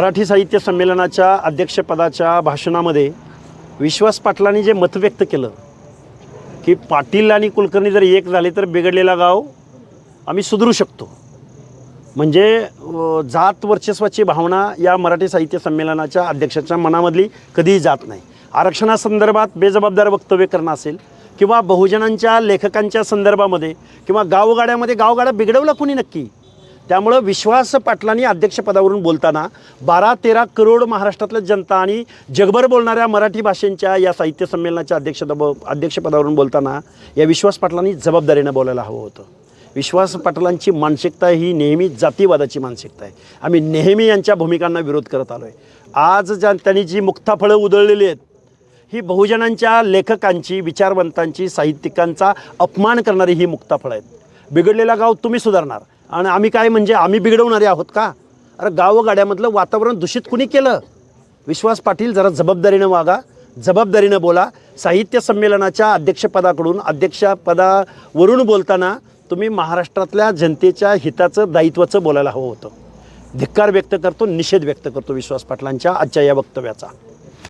मराठी साहित्य संमेलनाच्या अध्यक्षपदाच्या भाषणामध्ये विश्वास पाटलांनी जे मत व्यक्त केलं की पाटील आणि कुलकर्णी जर एक झाले तर बिघडलेला गाव आम्ही सुधरू शकतो. म्हणजे जात वर्चस्वाची भावना या मराठी साहित्य संमेलनाच्या अध्यक्षाच्या मनामधली कधीही जात नाही. आरक्षणासंदर्भात बेजबाबदार वक्तव्य करणं असेल किंवा बहुजनांच्या लेखकांच्या संदर्भामध्ये किंवा गावगाड्यामध्ये गावगाडा बिघडवला कुणी नक्की? त्यामुळं विश्वास पाटलांनी अध्यक्षपदावरून बोलताना बारा तेरा करोड महाराष्ट्रातल्या जनता आणि जगभर बोलणाऱ्या मराठी भाषेंच्या या साहित्य संमेलनाच्या अध्यक्ष अध्यक्षपदावरून बोलताना या विश्वास पाटलांनी जबाबदारीनं बोलायला हवं होतं. विश्वास पाटलांची मानसिकता ही नेहमी जातीवादाची मानसिकता आहे. आम्ही नेहमी यांच्या भूमिकांना विरोध करत आलो आहे आज ज्या त्यांनी जी मुक्ताफळं उधळलेली आहेत ही बहुजनांच्या लेखकांची विचारवंतांची साहित्यिकांचा अपमान करणारी ही मुक्ताफळं आहेत. बिघडलेला गाव तुम्ही सुधारणार. आणि आम्ही काय म्हणजे आम्ही बिघडवणारे आहोत का? अरे गावगाड्यामधलं वातावरण दूषित कुणी केलं? विश्वास पाटील जरा जबाबदारीनं वागा. जबाबदारीनं बोला. साहित्य संमेलनाच्या अध्यक्षपदाकडून अध्यक्षपदावरून बोलताना तुम्ही महाराष्ट्रातल्या जनतेच्या हिताचं दायित्वाचं बोलायला हवं होतं. धिक्कार व्यक्त करतो निषेध व्यक्त करतो विश्वास पाटलांच्या आजच्या या वक्तव्याचा.